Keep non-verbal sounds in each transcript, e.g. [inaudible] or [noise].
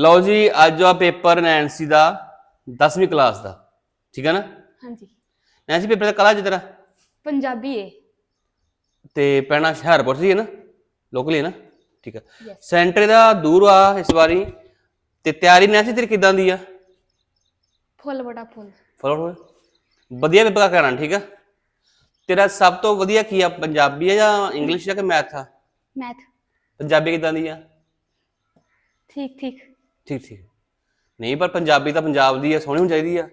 ਲਓ ਜੀ ਅੱਜ ਆ ਪੇਪਰ ਨੈਂਸੀ ਦਾ 10ਵੀਂ ਕਲਾਸ ਦਾ ਠੀਕ ਹੈ ਨਾ? ਹਾਂਜੀ। ਨੈਂਸੀ ਪੇਪਰ ਦਾ ਕਲਾ ਤੇਰਾ ਪੰਜਾਬੀ ਏ। ਤੇ ਪੈਣਾ ਹੁਸ਼ਿਆਰਪੁਰ ਸੀ ਹੈ ਨਾ? ਲੋਕਲੀ ਹੈ ਨਾ? ਠੀਕ ਹੈ. ਸੈਂਟਰ ਦਾ ਦੂਰ ਆ ਇਸ ਵਾਰੀ ਤੇ ਤਿਆਰੀ ਨੈਂਸੀ ਤੇਰੀ ਕਿਦਾਂ ਦੀ ਆ? ਫੁੱਲ ਬੜਾ ਫੁੱਲ। ਫੋਲੋ ਵਧੀਆ ਪੇਪਰ ਕਰਾਣਾ ਠੀਕ ਆ ਤੇਰਾ ਸਭ ਤੋਂ ਵਧੀਆ ਕੀ ਆ ਪੰਜਾਬੀ ਆ ਜਾਂ ਇੰਗਲਿਸ਼ ਆ ਕਿ ਮੈਥ ਆ? ਮੈਥ। ਪੰਜਾਬੀ ਕਿਦਾਂ ਦੀ ਆ? ਠੀਕ ਠੀਕ। ਠੀਕ ਠੀਕ। ਨਹੀਂ ਪਰ ਪੰਜਾਬੀ ਤਾਂ ਪੰਜਾਬ ਦੀ ਆ ਸੋਹਣੀ ਹੋਣੀ ਚਾਹੀਦੀ ਆ।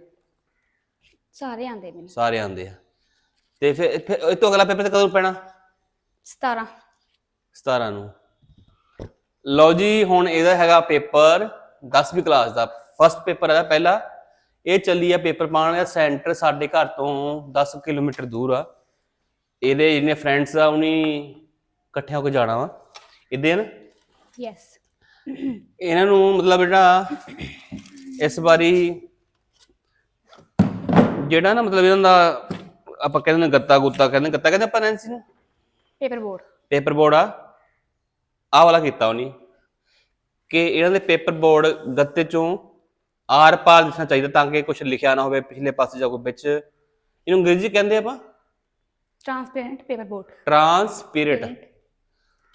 ਸਾਰੇ ਆਂਦੇ ਮੈਨੂੰ। ਸਾਰੇ ਆਉਂਦੇ ਆ। ਤੇ ਫਿਰ ਫਿਰ ਇਹ ਤੋਂ ਅਗਲਾ ਪੇਪਰ ਤੇ ਕਦੋਂ ਪੈਣਾ? 17 17 ਨੂੰ। ਲਓ ਜੀ ਹੁਣ ਇਹਦਾ ਹੈਗਾ ਪੇਪਰ 10ਵੀਂ ਕਲਾਸ ਦਾ। ਫਸਟ ਪੇਪਰ ਹੈ ਪਹਿਲਾ। ਇਹ ਚੱਲੀ ਆ ਪੇਪਰ ਪਾਉਣ ਦਾ ਸੈਂਟਰ ਸਾਡੇ ਘਰ ਤੋਂ 10 ਕਿਲੋਮੀਟਰ ਦੂਰ ਆ। ਇਹਦੇ ਜਿਹਨੇ ਫਰੈਂਡਸ ਆ ਉਹਨੀ ਇਕੱਠੇ ਹੋ ਕੇ ਜਾਣਾ ਵਾ। ਇਹਦੇ ਨਾ? ਯੈਸ ਇਹਨਾਂ ਨੂੰ ਮਤਲਬ ਜਿਹੜਾ ਇਸ ਵਾਰੀ ਜਿਹੜਾ ਨਾ ਮਤਲਬ ਇਹਨਾਂ ਦਾ ਆਪਾਂ ਕਹਿੰਦੇ ਨੇ ਗੱਤਾ ਗੁੱਤਾ ਕਹਿੰਦੇ ਗੱਤਾ ਕਹਿੰਦੇ ਆਪਾਂ ਨੈਂਸੀ ਨੂੰ? Paper board. ਪੇਪਰ ਬੋਰਡ ਆ। ਆਹ ਵਾਲਾ ਕੀਤਾ ਉਹਨੇ। ਕਿ ਇਹਨਾਂ ਦੇ ਪੇਪਰ ਬੋਰਡ ਗੱਤੇ ਚੋਂ ਆਰ ਪਾਰ ਦਿਸਣਾ ਚਾਹੀਦਾ ਤਾਂ ਕਿ ਕੁਝ ਲਿਖਿਆ ਨਾ ਹੋਵੇ ਪਿਛਲੇ ਪਾਸੇ ਜਾਂ ਕੋਈ ਵਿੱਚ। ਇਹਨੂੰ ਅੰਗਰੇਜ਼ੀ ਕਹਿੰਦੇ ਆਪਾਂ? Transparent paper board transparent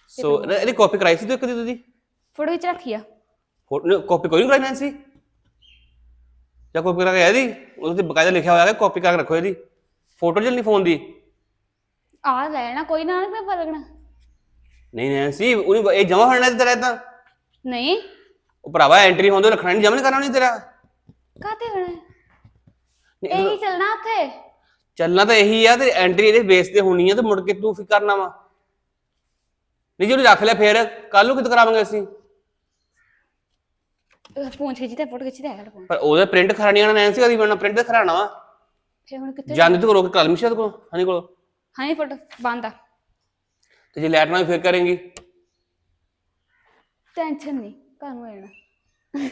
so ਇਹਦੀ ਕਾਪੀ ਕਰਾਈ ਸੀ ਤੂੰ ਇੱਕ ਦੀ ਤੁਸੀਂ? ਫੋਟੋ ਵਿੱਚ ਰੱਖੀ ਆ। ਫੋਟੋ ਕਾਪੀ ਕੋਈ ਨਹੀਂ ਕਰਾਈ ਨੈਂਸੀ ਜਾਂ ਕਾਪੀ ਕਰਾ ਕੇ ਇਹਦੀ? ਉਹਦੇ ਤੇ ਬਕਾਇਦਾ ਲਿਖਿਆ ਹੋਇਆ ਹੈ ਕਾਪੀ ਕਰਕੇ ਰੱਖੋ ਇਹਦੀ। ਫੋਟੋ ਚੱਲਣੀ ਫੋਨ ਦੀ? ਆ ਲੈਣਾ ਕੋਈ ਨਾ ਮੈਂ ਲੱਗਣਾ। ਨਹੀਂ ਨੈਂਸੀ ਉਹਨੇ ਇਹ ਜਮਾ ਹੋਣਾ ਤੇਰਾ ਇਦਾਂ ਨਹੀਂ। ਉਹ ਭਰਾਵਾ ਐਂਟਰੀ ਹੁੰਦੇ ਰੱਖਣਾ ਨਹੀਂ ਜਮਾ ਨਹੀਂ ਤੇਰਾ। ਕਾਤੇ ਹੋਣਾ? ਨਹੀਂ, ਇਹੀ ਚੱਲਣਾ ਉੱਥੇ? ਚੱਲਣਾ ਤਾਂ ਇਹੀ ਆ ਤੇ ਐਂਟਰੀ ਇਹਦੇ ਬੇਸ ਤੇ ਹੋਣੀ ਆ ਤੇ ਮੁੜ ਕੇ ਤੂੰ ਫਿਰ ਕਰਨਾ ਵਾ? ਨਹੀਂ ਜੇ ਰੱਖ ਲਿਆ ਫੇਰ। ਕੱਲ ਨੂੰ ਕਿਤ ਕਰਾਵਾਂਗੇ ਅਸੀਂ? ਫੋਨ ਖਿੱਚੀ ਤੇ ਫੋਟੋ ਖਿੱਚੀ ਤੇ ਹੈਗਾ ਫੋਨ ਪਰ ਉਹਦਾ ਪ੍ਰਿੰਟ ਖਰਾਣੀ ਆਣਾ ਨੈਂਸੀ ਕਦੀ ਬਣਨਾ ਪ੍ਰਿੰਟ ਖਰਾਣਾ ਵਾ? ਫਿਰ ਹੁਣ ਕਿੱਥੇ ਜਾਂਦੇ ਤੂੰ ਰੋਕ ਕਲਮ ਸ਼ਾਇਦ ਕੋਲ ਹਨੀ ਕੋਲ। ਹਾਂ ਇਹ ਫੋਟੋ ਬੰਦ ਆ। ਤੇ ਜੇ ਲੈਟ ਨਾਲ ਫਿਰ ਕਰਾਂਗੀ? ਟੈਨਸ਼ਨ ਨਹੀਂ ਘਰ ਨੂੰ ਆਣਾ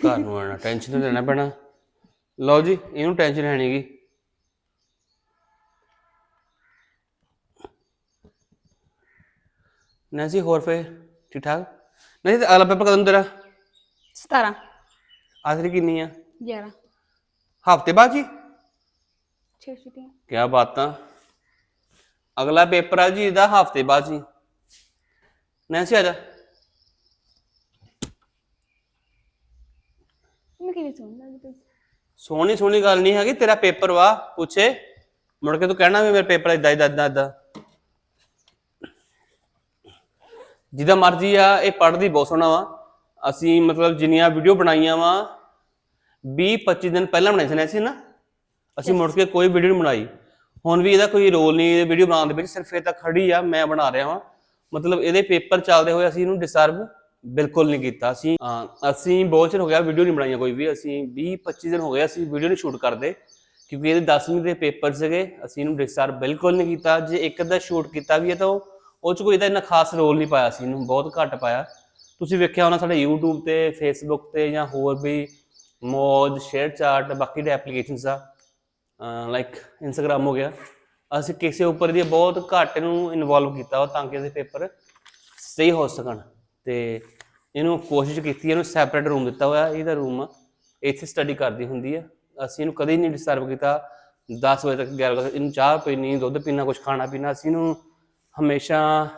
ਘਰ ਨੂੰ ਆਣਾ ਟੈਨਸ਼ਨ ਤੇ ਲੈਣਾ ਪੈਣਾ। ਲਓ ਜੀ ਇਹਨੂੰ ਟੈਨਸ਼ਨ ਹੈ ਨਹੀਂਗੀ ਨੈਂਸੀ ਹੋਰ ਫੇ ਠੀਕ ਠਾਕ? ਨਹੀਂ ਤੇ ਅਗਲਾ ਪੇਪਰ ਕਦੋਂ ਤੇਰਾ? 17 ਆਖਰੀ ਕਿੰਨੀ ਆ? 11 ਹਫ਼ਤੇ ਬਾਅਦ ਜੀ? ਛੇ ਛੁੱਟੀਆਂ। ਕਿਆ ਬਾਤਾਂ ਅਗਲਾ ਪੇਪਰ ਆ ਜੀ ਇਹਦਾ ਹਫ਼ਤੇ ਬਾਅਦ ਜੀ। ਨੈਂਸੀ ਆ ਜਾ। ਮੈਂ ਸੋਹਣੀ ਸੋਹਣੀ ਗੱਲ ਨਹੀਂ ਹੈਗੀ ਤੇਰਾ ਪੇਪਰ ਵਾ ਪੁੱਛੇ। ਮੁੜ ਕੇ ਤੂੰ ਕਹਿਣਾ ਵੀ ਮੇਰਾ ਪੇਪਰ ਇਦਾਂ ਇਦਾਂ ਇਦਾਂ ਇਦਾਂ ਜਿੱਦਾਂ ਮਰਜ਼ੀ ਆ ਇਹ ਪੜ੍ਹਦੀ ਬਹੁਤ ਸੋਹਣਾ ਵਾ। ਅਸੀਂ ਮਤਲਬ ਜਿੰਨੀਆਂ ਵੀਡੀਓ ਬਣਾਈਆਂ ਵਾ 20 25 ਦਿਨ ਪਹਿਲਾਂ ਬਣਾਈ ਸੀ ਨਾ ਅਸੀਂ ਨਾ ਅਸੀਂ ਮੁੜ ਕੇ ਕੋਈ ਵੀਡੀਓ ਨਹੀਂ ਬਣਾਈ। ਹੁਣ ਵੀ ਇਹਦਾ ਕੋਈ ਰੋਲ ਨਹੀਂ ਵੀਡੀਓ ਬਣਾਉਣ ਦੇ ਵਿੱਚ ਸਿਰਫ ਇਹ ਤਾਂ ਖੜੀ ਆ ਮੈਂ ਬਣਾ ਰਿਹਾ ਵਾਂ। ਮਤਲਬ ਇਹਦੇ ਪੇਪਰ ਚੱਲਦੇ ਹੋਏ ਅਸੀਂ ਇਹਨੂੰ ਡਿਸਟਰਬ ਬਿਲਕੁਲ ਨਹੀਂ ਕੀਤਾ। ਅਸੀਂ ਹਾਂ, ਅਸੀਂ ਬਹੁਤ ਚਿਰ ਹੋ ਗਿਆ ਵੀਡੀਓ ਨਹੀਂ ਬਣਾਈਆਂ ਕੋਈ ਵੀ ਅਸੀਂ 20 25 ਦਿਨ ਹੋ ਗਏ ਅਸੀਂ ਵੀਡੀਓ ਨਹੀਂ ਸ਼ੂਟ ਕਰਦੇ ਕਿਉਂਕਿ ਇਹਦੇ 10ਵੀਂ ਦੇ ਪੇਪਰ ਸੀਗੇ ਅਸੀਂ ਇਹਨੂੰ ਡਿਸਟਰਬ ਬਿਲਕੁਲ ਨਹੀਂ ਕੀਤਾ। ਜੇ ਇੱਕ ਅੱਧਾ ਸ਼ੂਟ ਕੀਤਾ ਵੀ ਹੈ ਤਾਂ ਉਹ ਉਹ ਚ ਕੋਈ ਇਹਦਾ ਇੰਨਾ ਖਾਸ ਰੋਲ ਨਹੀਂ ਪਾਇਆ ਸੀ ਇਹਨੂੰ ਬਹੁਤ ਘੱਟ ਪਾਇਆ। ਤੁਸੀਂ ਵੇਖਿਆ ਹੋਣਾ ਸਾਡੇ YouTube ਤੇ, Facebook ਤੇ ਜਾਂ ਹੋਰ ਵੀ ਮੋਜ ਸ਼ੇਅਰ ਚਾਰਟ ਬਾਕੀ ਦੇ ਐਪਲੀਕੇਸ਼ਨਸ ਆ ਲਾਈਕ ਇੰਸਟਾਗ੍ਰam ਹੋ ਗਿਆ, ਅਸੀਂ ਕਿਸੇ ਉੱਪਰ ਦੀ ਬਹੁਤ ਘੱਟ ਨੂੰ ਇਨਵੋਲਵ ਕੀਤਾ ਵਾ ਤਾਂ ਕਿ ਇਹਦੇ ਪੇਪਰ ਸਹੀ ਹੋ ਸਕਣ। ਤੇ ਇਹਨੂੰ ਕੋਸ਼ਿਸ਼ ਕੀਤੀ, ਇਹਨੂੰ ਸੈਪਰੇਟ ਰੂਮ ਦਿੱਤਾ ਹੋਇਆ, ਇਹਦਾ ਰੂਮ ਇੱਥੇ ਸਟੱਡੀ ਕਰਦੀ ਹੁੰਦੀ ਆ। ਅਸੀਂ ਇਹਨੂੰ ਕਦੇ ਨਹੀਂ ਡਿਸਟਰਬ ਕੀਤਾ 10 ਵਜੇ ਤੱਕ 11 ਵਜੇ ਤੱਕ ਇਹਨੂੰ ਚਾਹ ਪੀਣੀ, ਦੁੱਧ ਪੀਣਾ ਕੁਝ ਖਾਣਾ ਪੀਣਾ, ਅਸੀਂ ਇਹਨੂੰ ਹਮੇਸ਼ਾ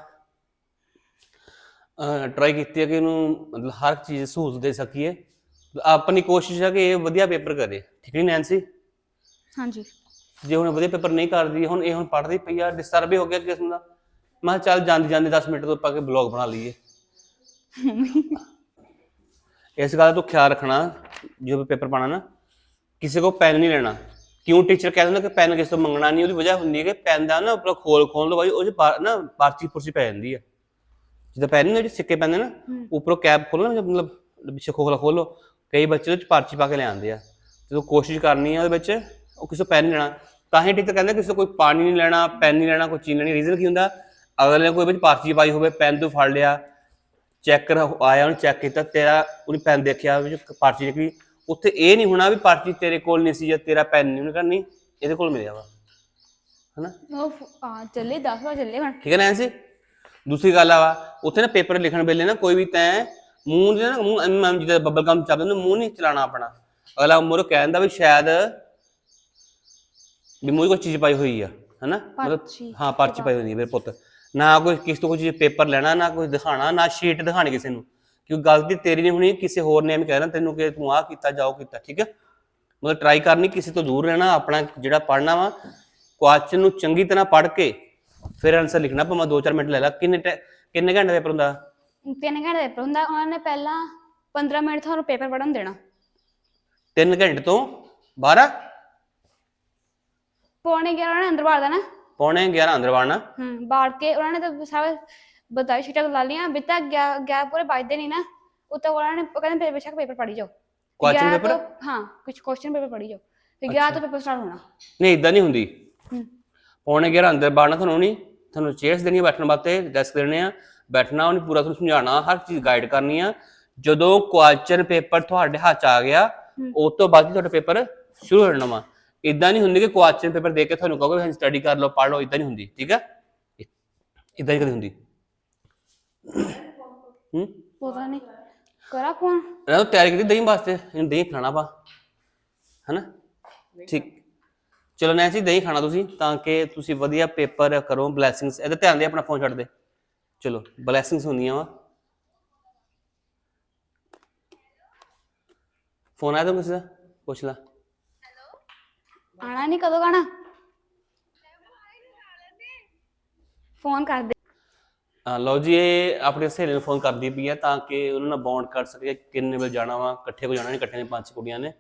ਟਰਾਈ ਕੀਤੀ ਹੈ ਕਿ ਇਹਨੂੰ ਮਤਲਬ ਹਰ ਇੱਕ ਚੀਜ਼ ਸਹੂਲਤ ਦੇ ਸਕੀਏ। ਆਪਣੀ ਕੋਸ਼ਿਸ਼ ਹੈ ਕਿ ਇਹ ਵਧੀਆ ਪੇਪਰ ਕਰੇ। ਠੀਕ ਨਹੀਂ ਨੈਂਸੀ ਹਾਂਜੀ। ਜੇ ਹੁਣ ਵਧੀਆ ਪੇਪਰ ਨਹੀਂ ਕਰਦੀ ਹੁਣ ਇਹ ਹੁਣ ਪੜ੍ਹਦੀ ਪਈ ਆ ਡਿਸਟਰਬ ਹੀ ਹੋ ਗਿਆ ਕਿਸਮ ਦਾ। ਮੈਂ ਕਿਹਾ ਚੱਲ ਜਾਂਦੀ ਜਾਂਦੀ 10 ਮਿੰਟ ਤੋਂ ਪਾ ਕੇ ਬਲੌਗ ਬਣਾ ਲਈਏ। [laughs] ਇਸ ਗੱਲ ਦਾ ਤੂੰ ਖਿਆਲ ਰੱਖਣਾ ਜਦੋਂ ਪੇਪਰ ਪਾਣਾ ਨਾ ਕਿਸੇ ਕੋ ਪੈਨ ਨਹੀਂ ਲੈਣਾ। ਕਿਉਂ ਟੀਚਰ ਕਹਿ ਦਿੰਦਾ ਕਿ ਪੈਨ ਕਿਸੇ ਤੋਂ ਮੰਗਣਾ ਨਹੀਂ ਉਹਦੀ ਵਜ੍ਹਾ ਹੁੰਦੀ ਹੈ ਕਿ ਪੈਨ ਦਾ ਨਾ ਉੱਪਰ ਖੋਲ ਖੋਲ ਦੋ ਬਾਈ ਉਹ 'ਚ ਨਾ ਪਰਚੀ ਪੁਰਚੀ ਪੈ ਜਾਂਦੀ ਆ। ਜਿੱਦਾਂ ਪੈਨ ਜਿਹੜੇ ਸਿੱਕੇ ਪੈਂਦੇ ਨਾ ਉੱਪਰੋਂ ਕੈਪ ਖੋਲਣਾ ਮਤਲਬ ਪਿੱਛੇ ਖੋਖਲਾ ਖੋਲੋ ਕਈ ਬੱਚੇ ਉਹਦੇ ਚ ਪਰਚੀ ਪਾ ਕੇ ਲੈ ਆਉਂਦੇ ਆ। ਤੂੰ ਕੋਸ਼ਿਸ਼ ਕਰਨੀ ਆ ਉਹਦੇ ਵਿੱਚ ਉਹ ਕਿਸੇ ਪੈਨ ਨਹੀਂ ਲੈਣਾ। ਤਾਂ ਹੀ ਟੀਚਰ ਕਹਿੰਦੇ ਕਿਸੇ ਕੋਈ ਪਾਣੀ ਨਹੀਂ ਲੈਣਾ ਪੈਨ ਨਹੀਂ ਲੈਣਾ ਕੋਈ ਚੀਜ਼ ਨਹੀਂ ਰੀਜ਼ਨ ਕੀ ਹੁੰਦਾ? ਅਗਲੇ ਨੇ ਕੋਈ ਵਿੱਚ ਪਰਚੀ ਪਾਈ ਹੋਵੇ ਪੈਨ ਤੋਂ ਫੜ ਲਿਆ ਚੈੱਕ ਕਰ ਆਇਆ ਉਹਨੇ ਚੈੱਕ ਕੀਤਾ ਤੇਰਾ ਉਹਨੇ ਪੈਨ ਦੇਖਿਆ ਵਿੱਚ ਪਰਚੀ ਨਿਕਲੀ ਉੱਥੇ ਇਹ ਨਹੀਂ ਹੋਣਾ ਵੀ ਪਰਚੀ ਤੇਰੇ ਕੋਲ ਨਹੀਂ ਸੀ ਜਾਂ ਤੇਰਾ ਪੈਨ ਨਹੀਂ ਉਹਨੇ ਕਰਨੀ ਇਹਦੇ ਕੋਲ ਮਿਲਿਆ ਵਾ। ਹਨਾ? ਉਹ ਆ ਚੱਲੇ 10 ਵਾਰ ਚੱਲੇ ਹੁਣ। ਠੀਕ ਹੈ ਨੈਂਸੀ ਦੂਸਰੀ ਗੱਲ ਆ ਉੱਥੇ ਨਾ ਪੇਪਰ ਲਿਖਣ ਵੇਲੇ ਨਾ ਕੋਈ ਵੀ ਤੈਂ ਮੂੰਹ ਜਿਹੜਾ ਨਾ ਮੂੰਹ ਐਮ ਜਿੱਦਾਂ ਬੱਬਲ ਗਮ ਚੱਲਦਾ ਉਹਨੂੰ ਮੂੰਹ ਨਹੀਂ ਚਲਾਣਾ ਆਪਣਾ। ਅਗਲਾ ਮੋਰੋ ਕਹਿੰਦਾ ਵੀ ਸ਼ਾਇਦ ਵੀ ਮੂੰਹ ਕੋਈ ਚੀਜ਼ ਪਾਈ ਹੋਈ ਆ ਹਨਾ? ਮਤਲਬ ਹਾਂ ਪਰਚੀ ਪਾਈ ਹੋਈ ਹੈ ਮੇਰੇ ਪੁੱਤ। ਨਾ ਕੋਈ ਕਿਸ ਤੋਂ ਕੋਈ ਪੇਪਰ ਲੈਣਾ ਨਾ ਕੋਈ ਦਿਖਾਣਾ ਨਾ ਸ਼ੀਟ ਦਿਖਾਣੀ ਕਿਸੇ ਨੂੰ। ਕਿਉਂਕਿ ਗਲਤੀ ਤੇਰੀ ਨਹੀਂ ਹੋਣੀ ਕਿਸੇ ਹੋਰ ਨੇ ਐਵੇਂ ਕਹਿਣਾ ਤੈਨੂੰ ਕਿ ਤੂੰ ਆਹ ਕੀਤਾ ਜਾਓ ਕੀਤਾ ਠੀਕ ਹੈ ਮਤਲਬ ਟਰਾਈ ਕਰਨੀ ਕਿਸੇ ਤੋਂ ਦੂਰ ਰਹਿਣਾ ਆਪਣਾ ਜਿਹੜਾ ਪੜ੍ਹਨਾ ਵਾ ਕੁਐਸਚਨ ਨੂੰ ਚੰਗੀ ਤਰ੍ਹਾਂ ਪੜ੍ਹ ਕੇ ਫਿਰ ਆਨਸਰ ਲਿਖਣਾ ਭਾਵੇਂ 2-4 ਮਿੰਟ ਲੈ ਲਾ। ਕਿੰਨੇ ਟੈ- ਕਿੰਨੇ ਘੰਟੇ ਪੇਪਰ ਹੁੰਦਾ? ਤਿੰਨ ਘੰਟੇ ਦਾ ਪੇਪਰ ਹੁੰਦਾ ਉਹਨਾਂ ਨੇ ਪਹਿਲਾਂ 15 ਮਿੰਟ ਤੁਹਾਨੂੰ ਪੇਪਰ ਪੜਨ ਦੇਣਾ। 3 ਘੰਟੇ ਤੋਂ 12 ਪੌਣੇ 11 ਉਹਨਾਂ ਨੇ ਅੰਦਰ ਵਾੜ ਦੇਣਾ। ਪੌਣੇ 11 ਅੰਦਰ ਵੜਨਾ। ਹੂੰ ਬਾੜ ਕੇ ਉਹਨਾਂ ਨੇ ਤਾਂ ਸਾਰੇ ਬਤਾਈ ਸ਼ੀਟਾਂ ਲਾ ਲੀਆਂ ਵੀ ਤਾਂ ਗਿਆ ਗਿਆ ਪੂਰੇ ਵੱਜਦੇ ਨਹੀਂ ਨਾ ਉਹ ਤਾਂ ਉਹਨਾਂ ਨੇ ਕਹਿੰਦੇ ਬੇਸ਼ੱਕ ਪੇਪਰ ਪੜ੍ਹੀ ਜਾਓ। Question ਗਿਆ paper? ਤੋਂ- ਹਾਂ ਕੁਝ ਕੁਐਸਚਨ ਪੇਪਰ ਪੜ੍ਹੀ ਜਾਓ। ਫਿਰ ਗਿਆ ਤਾਂ ਪੇਪਰ ਸਟਾਰਟ ਹੋਣਾ। ਨਹੀਂ ਇਦਾਂ ਨਹੀਂ ਹੁੰਦੀ। ਹੂੰ। ਪੌਣੇ 11 ਅੰਦਰ ਬਾੜਨਾ ਤੁਹਾਨੂੰ ਨਹੀਂ ਤੁਹਾਨੂੰ ਚੇਅਰਸ ਦੇਣੀਆਂ ਬੈਠਣ ਵਾਸਤੇ ਡੈਸਕ ਦੇਣੇ ਆ। ਬੈਠਣਾ ਉਹਨੇ ਪੂਰਾ ਤੁਹਾਨੂੰ ਸਮਝਾਉਣਾ ਹਰ ਚੀਜ਼ ਗਾਈਡ ਕਰਨੀ ਆ। ਜਦੋਂ ਕੁਐਸਚਨ ਪੇਪਰ ਤੁਹਾਡੇ ਹੱਥ 'ਚ ਆ ਗਿਆ ਉਸ ਤੋਂ ਬਾਅਦ ਹੀ ਤੁਹਾਡਾ ਪੇਪਰ ਸ਼ੁਰੂ ਹੋ ਜਾਣਾ ਵਾ। ਇਦਾਂ ਨਹੀਂ ਹੁੰਦੀ ਕਿ ਕੁਐਸਚਨ ਪੇਪਰ ਦੇ ਕੇ ਤੁਹਾਨੂੰ ਕਹੋਗੇ ਹਾਂ ਸਟੱਡੀ ਕਰ ਲਓ ਪੜ੍ਹ ਲਓ ਇਦਾਂ ਨਹੀਂ ਹੁੰਦੀ ਠੀਕ ਹੈ ਇਦਾਂ ਹੀ ਕਦੀ ਹੁੰਦੀ। ਹੂੰ? ਪਤਾ ਨਹੀਂ। ਕਰਾ ਫੋਨ ਇਹਨਾਂ ਨੂੰ ਤਿਆਰੀ ਕੀਤੀ ਦਹੀਂ ਵਾਸਤੇ ਇਹਨੂੰ ਦਹੀਂ ਖਾਣਾ ਵਾ। ਹੈਨਾ? ਠੀਕ। ਚਲੋ ਨੈਂਸੀ ਦਹੀਂ ਖਾਣਾ ਤੁਸੀਂ ਤਾਂ ਕਿ ਤੁਸੀਂ ਵਧੀਆ ਪੇਪਰ ਕਰੋ ਬਲੇਸਿੰਗਸ ਇਹਦਾ ਧਿਆਨ ਦੇ ਆਪਣਾ ਫੋਨ ਛੱਡ ਦੇ। ਚਲੋ ਬਲੇਸਿੰਗਸ ਹੁੰਦੀਆਂ ਵਾ। ਫੋਨ ਆਇਆ ਤਾਂ ਕਿਸੇ ਦਾ? ਪੁੱਛ ਲਾ। ਆਣਾ ਨਹੀਂ ਕਦੋਂ ਆਣਾ ਫੋਨ ਕਰ ਦੇ। ਹਾਂ, ਲਓ ਜੀ ਇਹ ਆਪਣੇ ਸਹੇਲੀ ਨੂੰ ਫੋਨ ਕਰਦੀ ਪਈ ਹੈ ਤਾਂ ਕਿ ਉਹਨਾਂ ਨਾਲ ਬੌਂਡ ਕਰ ਸਕੇ ਕਿੰਨੇ ਵਜੇ ਜਾਣਾ ਵਾ ਇਕੱਠੇ ਕੋ ਜਾਣਾ ਨਹੀਂ ਇਕੱਠੇ ਨੇ ਪੰਜ ਛੇ ਕੁੜੀਆਂ ਨੇ।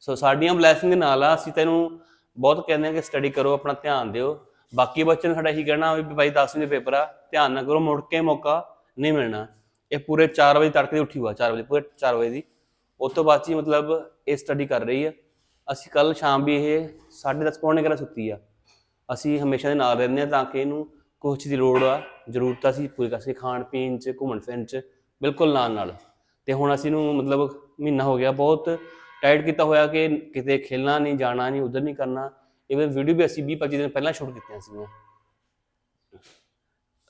ਸੋ ਸਾਡੀਆਂ ਬਲੇਸਿੰਗ ਦੇ ਨਾਲ ਆ ਅਸੀਂ ਤੈਨੂੰ ਬਹੁਤ ਕਹਿੰਦੇ ਹਾਂ ਕਿ ਸਟੱਡੀ ਕਰੋ, ਆਪਣਾ ਧਿਆਨ ਦਿਓ। ਬਾਕੀ ਬੱਚੇ ਨੂੰ ਸਾਡਾ ਇਹੀ ਕਹਿਣਾ ਵੀ ਭਾਈ 10ਵੀਂ ਦੇ ਪੇਪਰ ਆ, ਧਿਆਨ ਨਾ ਕਰੋ, ਮੁੜ ਕੇ ਮੌਕਾ ਨਹੀਂ ਮਿਲਣਾ। ਇਹ ਪੂਰੇ 4 ਵਜੇ ਤੜਕੇ ਦੀ ਉੱਠੀ ਹੋਆ 4 ਵਜੇ, ਪੂਰੇ 4 ਵਜੇ ਦੀ। ਉਸ ਤੋਂ ਬਾਅਦ 'ਚ ਹੀ ਮਤਲਬ ਇਹ ਸਟੱਡੀ ਕਰ ਰਹੀ ਆ। ਅਸੀਂ ਕੱਲ ਸ਼ਾਮ ਵੀ ਇਹ 10:30 ਪੌਣੇ ਘਰਾਂ ਸੁੱਤੀ ਆ। ਅਸੀਂ ਹਮੇਸ਼ਾ ਦੇ ਨਾਲ ਰਹਿੰਦੇ ਆ ਤਾਂ ਕਿ ਇਹਨੂੰ ਕੁਛ ਦੀ ਲੋੜ ਆ, ਜ਼ਰੂਰਤ ਅਸੀਂ ਪੂਰੀ ਕਰ ਸਕੀਏ ਖਾਣ ਪੀਣ ਚ, ਘੁੰਮਣ ਫਿਰਨ ਚ, ਬਿਲਕੁਲ ਨਾਲ ਨਾਲ ਤੇ ਹੁਣ ਅਸੀਂ ਨੂੰ ਮਤਲਬ ਮਹੀਨਾ ਹੋ ਗਿਆ, ਬਹੁਤ ਟਾਈਟ ਕੀਤਾ ਹੋਇਆ ਕਿ ਕਿਤੇ ਖੇਲਣਾ ਨਹੀਂ ਜਾਣਾ ਨਹੀਂ ਉਧਰ ਨਹੀਂ ਕਰਨਾ। ਇਵਨ ਵੀਡੀਓ ਵੀ ਅਸੀਂ 20 25 ਦਿਨ ਪਹਿਲਾਂ ਸ਼ੂਟ ਕੀਤੀਆਂ ਸੀਗੀਆਂ।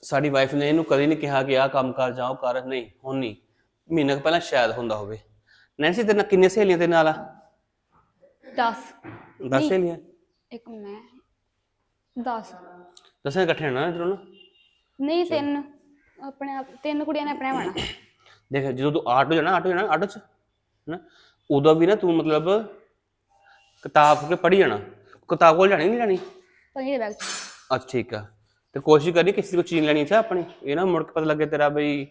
ਸਾਡੀ ਵਾਈਫ ਨੇ ਇਹਨੂੰ ਕਦੇ ਨਹੀਂ ਕਿਹਾ ਕਿ ਆਹ ਕੰਮ ਕਰ ਜਾਓ ਕਰ। ਨਹੀਂ ਹੁਣ ਨਹੀਂ। ਮਹੀਨਾ ਕੁ ਪਹਿਲਾਂ ਸ਼ਾਇਦ ਹੁੰਦਾ ਹੋਵੇ। ਨੈਂਸੀ ਤੇਰੇ ਨਾਲ ਕਿੰਨੇ ਸਹੇਲੀਆਂ ਤੇ ਨਾਲ ਆ? 10 10 ਸਹੇਲੀਆਂ? ਇੱਕ ਮੈਂ 10 ਦਸਾਂ ਇਕੱਠੇ ਨਾ ਇਧਰੋਂ ਨਾ? ਨਹੀਂ ਤਿੰਨ। ਆਪਣੇ ਆਪ ਤਿੰਨ ਕੁੜੀਆਂ ਨੇ ਆਪਣੇ ਆਉਣਾ। ਦੇਖ ਜਦੋਂ ਤੂੰ ਆਟੋ ਜਾਣਾ ਆਟੋ ਜਾਣਾ ਆਟੋ ਚ? ਨਾ ਉਦੋਂ ਵੀ ਨਾ ਤੂੰ ਮਤਲਬ ਕਿਤਾਬ ਕੇ ਪੜ੍ਹੀ ਜਾਣਾ? ਕਿਤਾਬ ਕੋਲ ਜਾਣੀ ਨਹੀਂ ਪਨੀ ਦੇ ਬੈਗ। ਚ ਅੱਛਾ ਠੀਕ ਆ। ਤੇ ਕੋਸ਼ਿਸ਼ ਕਰੀ ਕਿਸੇ ਕੋ ਚੀਜ਼ ਲੈਣੀ ਚਾਹ ਆਪਣੀ? ਇਹ ਨਾ ਮੁੜ ਕੇ ਪਤਾ ਲੱਗੇ ਤੇਰਾ ਬਈ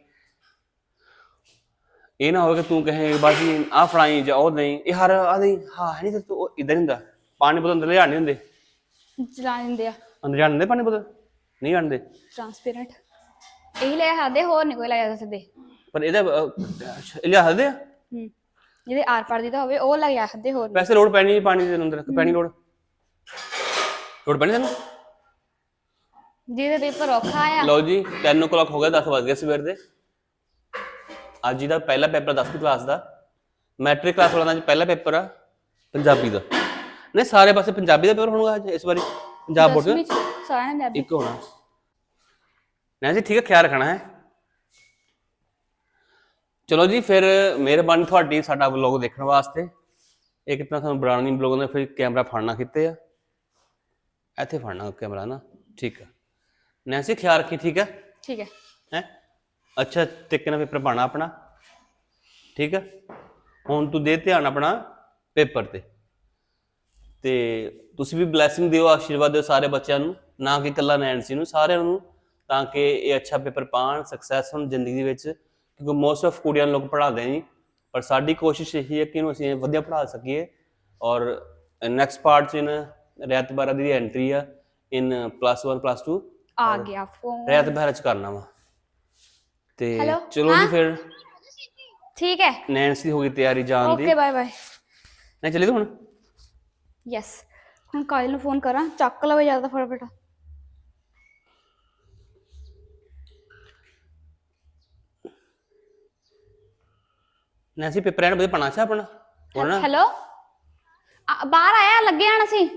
ਇਹ ਨਾ ਹੋਵੇ ਕਿ ਤੂੰ ਕਹੇ ਬਾਜੀ ਆ ਫੜਾਈ ਜਾਂ ਉਹ ਨਹੀਂ ਇਹ ਹਰ ਆ ਨਹੀਂ ਹਾਂ ਹੈ ਨਹੀਂ ਤੇ ਤੂੰ ਇਦਾਂ ਨਹੀਂ ਹੁੰਦਾ। ਪਾਣੀ ਬੋਤਲ ਅੰਦਰ ਲਿਆਣ ਨਹੀਂ ਹੁੰਦੇ ਚਲਾ ਦਿੰਦੇ ਆ। ਅੰਦਰ ਜਾਣ ਦਿੰਦੇ ਪਾਣੀ ਬੋਤਲ? ਨਹੀਂ ਜਾਣਦੇ ਟ੍ਰਾਂਸਪੇਰੈਂਟ ਇਹੀ ਲੈ ਸਕਦੇ ਹੋਰ ਨਹੀਂ ਕੋਈ ਲੈ ਜਾ ਸਕਦੇ। ਪਰ ਇਹਦਾ ਅਹ, ਅੱਛਾ, ਇਹ ਲਿਆ ਸਕਦੇ ਆ? ਹੂੰ। ਜਿਹਦੇ ਆਰ ਪਾਰ ਦੀ ਤਾਂ ਹੋਵੇ ਉਹ ਲੈ ਜਾ ਸਕਦੇ ਹੋਰ। ਨੀ। ਵੈਸੇ ਲੋੜ ਪੈਣੀ ਨਹੀਂ ਪਾਣੀ ਦੇ ਅੰਦਰ ਪੈਣੀ ਲੋੜ। ਲੋੜ ਪੈਣੀ ਤੈਨੂੰ? ਜਿਹਦੇ ਪੇਪਰ ਔਖਾ ਆ। ਲਓ ਜੀ 10 o'clock ਹੋ ਗਿਆ 10 ਵਜ ਗਏ ਸਵੇਰ ਦੇ। ਅੱਜ ਇਹਦਾ ਪਹਿਲਾ ਪੇਪਰ 10ਵੀਂ ਕਲਾਸ ਦਾ। ਮੈਟ੍ਰਿਕ ਕਲਾਸ ਵਾਲਾ ਦਾ ਅੱਜ ਪਹਿਲਾ ਪੇਪਰ ਆ ਪੰਜਾਬੀ ਦਾ। ਨਹੀਂ ਸਾਰੇ ਪਾਸੇ ਪੰਜਾਬੀ ਦਾ ਪੇਪਰ ਹੋਣਾ ਅੱਜ ਇਸ ਵਾਰੀ। ਪੰਜਾਬ ਬੋਰਡ ਦਾ ਚ ਸਾਰਿਆਂ ਨੇ ਪੰਜਾਬੀ। ਇੱਕ ਹੋਣਾ ਨਹੀਂ ਜੀ ਠੀਕ ਹੈ ਖਿਆਲ ਰੱਖਣਾ ਹੈ। ਚਲੋ ਜੀ ਫਿਰ ਮਿਹਰਬਾਨੀ ਤੁਹਾਡੀ ਸਾਡਾ ਵਲੌਗ ਦੇਖਣ ਵਾਸਤੇ। ਇੱਕ ਤਾਂ ਤੁਹਾਨੂੰ ਬਣਾਉਣੀ ਵਲੌਗ ਦਾ ਫਿਰ ਕੈਮਰਾ ਫੜਨਾ ਕਿੱਥੇ ਆ? ਇੱਥੇ ਫੜਨਾ ਕੈਮਰਾ ਨਾ ਠੀਕ ਹੈ ਨੈਂਸੀ ਖਿਆਲ ਰੱਖੀ ਠੀਕ ਹੈ ਠੀਕ ਹੈ ਹੈ? ਅੱਛਾ ਤਰੀਕੇ ਨਾਲ ਪੇਪਰ ਪਾਣਾ ਆਪਣਾ ਠੀਕ ਹੈ ਹੁਣ ਤੂੰ ਦੇ ਧਿਆਨ ਆਪਣਾ ਪੇਪਰ ਤੇ। ਤੇ ਤੁਸੀਂ ਵੀ ਬਲੇਸਿੰਗ ਦਿਓ ਆਸ਼ੀਰਵਾਦ ਦਿਓ ਸਾਰੇ ਬੱਚਿਆਂ ਨੂੰ ਨਾ ਕਿ ਇਕੱਲਾ ਨੈਂਸੀ ਨੂੰ ਸਾਰਿਆਂ ਨੂੰ ਤਾਂ ਕਿ ਇਹ ਅੱਛਾ ਪੇਪਰ ਪਾਣ ਸਕਸੈਸ ਹੋਣ ਜ਼ਿੰਦਗੀ ਦੇ ਵਿੱਚ। ਕਿਉਂਕਿ ਮੋਸਟ ਆਫ ਕੁੜੀਆਂ ਨੂੰ ਲੋਕ ਪੜ੍ਹਾਉਂਦੇ ਨਹੀਂ ਪਰ ਸਾਡੀ ਕੋਸ਼ਿਸ਼ ਇਹੀ ਹੈ ਕਿ ਇਹਨੂੰ ਅਸੀਂ ਵਧੀਆ ਪੜ੍ਹਾ ਸਕੀਏ ਔਰ ਨੈਕਸਟ ਪਾਰਟ 'ਚ ਰਿਆਤ ਬਾਰਾ ਦੀ ਐਂਟਰੀ ਆ ਇਨ ਪਲੱਸ 1 ਪਲੱਸ 2 ਆ ਗਿਆ ਫੋਨ ਰਿਆਤ ਬਹਾਰਾ ਚ ਕਰਨਾ ਵਾ। ਤੇ? ਚਲੋ ਜੀ? ਫਿਰ ਠੀਕ ਹੈ। ਨੈਂਸੀ ਹੋ ਗਈ ਤਿਆਰੀ ਜਾਣ ਦੀ। ਓਕੇ ਬਾਏ ਬਾਏ ਨਹੀਂ ਚਲੇ ਤੂੰ ਹੁਣ? ਯੈਸ ਹੁਣ ਕਾਜਲ ਨੂੰ ਫੋਨ ਕਰਾਂ। ਚੱਕ ਲਵੇ ਜ਼ਿਆਦਾ ਫਟਾਫਟ। ਐਨ ਬਦੇ ਪਣਾ ਚਾ ਆਪਣਾ? ਹੁਣ ਨਾ? ਹੈਲੋ ਬਾਹਰ ਆਇਆ ਲੱਗੇ ਆਣਾ ਸੀ?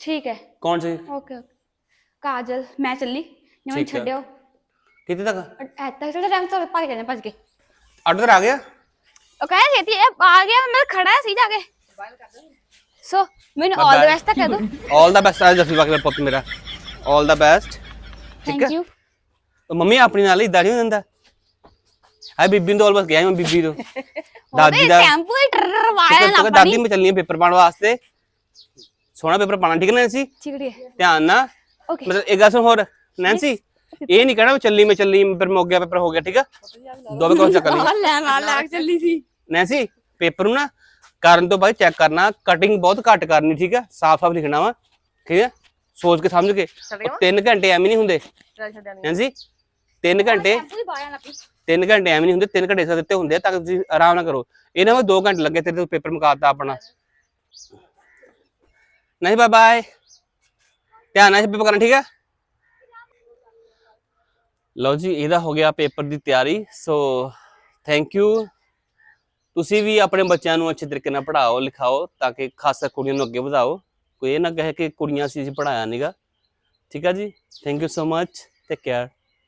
ਠੀਕ ਹੈ। ਕੌਣ ਸੀ? ਓਕੇ ਓਕੇ ਕਾਜਲ ਮੈਂ ਚੱਲੀ। ਜਿਵੇਂ ਠੀਕ ਹੈ। ਛੱਡਿਓ। ਕਿਤੇ ਤੱਕ? ਐਤਾ ਜਿਹੜਾ ਟਾਈਮ ਤੋਂ ਭੱਜ ਗਏ ਭੱਜ ਗਏ ਆਰਡਰ ਆ ਗਿਆ? ਉਹ ਕਹਿੰਦਾ ਛੇਤੀ ਇਹ ਆ ਗਿਆ ਮੈਂ ਖੜਾ ਸੀ ਜਾ ਕੇ। ਸੋ ਮੈਨੂੰ ਆਲ ਦ. ਬੈਸਟ ਤਾਂ ਕਹਿ ਦੋ। ਆਲ ਦਾ ਬੈਸਟ ਆ ਜਫੀ ਬਾਕਰ ਪੁੱਤ ਮੇਰਾ। ਆਲ ਦਾ ਬੈਸਟ ਠੀਕ ਹੈ? ਥੈਂਕ ਯੂ ਮੰਮੀ ਆਪਣੀ ਨਾਲ ਇਦਾਂ ਨਹੀਂ ਹੁੰਦਾ। ਹਾਏ ਬੀਬੀ ਨੂੰ ਤਾਂ ਆਲਮੋਸਟ ਗਿਆ ਮੈਂ ਬੀਬੀ ਤੋਂ [laughs] ਦਾਦੀ ਦਾ ਟੈਂਪੂ ਹੀ ਟਰ ਵਾਇਆ ਨਾ ਦਾਦੀ ਮੈਂ ਚੱਲਨੀ ਪੇਪਰ ਪਾਉਣ ਵਾਸਤੇ। ਸੋਹਣਾ ਪੇਪਰ ਪਾਣਾ ਠੀਕ ਹੈ ਨੈਂਸੀ ਚਿਗੜੀ ਧਿਆਨ ਨਾਲ। ਓਕੇ ਮਤਲਬ ਇੱਕ ਗੱਲ ਹੋਰ ਨੈਂਸੀ ਇਹ ਨਹੀਂ ਕਹਿਣਾ ਚੱਲੀ ਮੈਂ ਚੱਲੀ ਫਿਰ ਮੁੱਕ ਗਿਆ ਪੇਪਰ ਹੋ ਗਿਆ ਠੀਕ ਆ? ਦੋਵੇਂ ਕੋਲ ਚੱਕ ਲਈ। ਲੈ ਨਾਲ ਲੈ ਕੇ ਚੱਲੀ ਸੀ। ਨੈਂਸੀ ਪੇਪਰ ਨੂੰ ਨਾ ਕਰਨ ਤੋਂ ਬਾਅਦ ਚੈੱਕ ਕਰਨਾ ਕਟਿੰਗ ਬਹੁਤ ਘੱਟ ਕਰਨੀ ਠੀਕ ਆ? ਸਾਫ਼-ਸਾਫ਼ ਲਿਖਣਾ ਵਾ ਠੀਕ ਹੈ ਸੋਚ ਕੇ ਸਮਝ ਕੇ। 3 ਘੰਟੇ ਐਵੇਂ ਨਹੀਂ ਹੁੰਦੇ। ਨੈਂਸੀ 3 ਘੰਟੇ ਨਾ 3 ਘੰਟੇ ਐਵੇਂ ਨਹੀਂ ਹੁੰਦੇ 3 ਘੰਟੇ ਸਾ ਦਿੱਤੇ ਹੁੰਦੇ ਤਾਂ ਤੁਸੀਂ ਆਰਾਮ ਨਾਲ ਕਰੋ। ਇਹਨਾਂ ਵਿੱਚ 2 ਘੰਟੇ ਲੱਗੇ ਤੇਰੇ ਤੋਂ ਪੇਪਰ ਮੁਕਾਤਾ ਆਪਣਾ। ਨਹੀਂ ਬਾਏ ਬਾਏ ਧਿਆਨ ਨਾਲ ਪੇਪਰ ਕਰਨਾ, ਠੀਕ ਹੈ ਲਓ ਜੀ, ਇਹਦਾ ਹੋ ਗਿਆ ਪੇਪਰ ਦੀ ਤਿਆਰੀ। ਸੋ ਥੈਂਕ ਯੂ ਤੁਸੀਂ ਵੀ ਆਪਣੇ ਬੱਚਿਆਂ ਨੂੰ ਅੱਛੇ ਤਰੀਕੇ ਨਾਲ ਪੜ੍ਹਾਓ, ਲਿਖਾਓ ਤਾਂ ਕਿ ਖਾਸ ਕਰ ਕੁੜੀਆਂ ਨੂੰ ਅੱਗੇ ਵਧਾਓ। ਕੋਈ ਇਹ ਨਾ ਕਹੇ ਕਿ ਕੁੜੀਆਂ ਸੀ ਅਸੀਂ ਪੜਾਇਆ ਨਹੀਂਗਾ ਠੀਕ ਹੈ ਜੀ? Thank you so much take care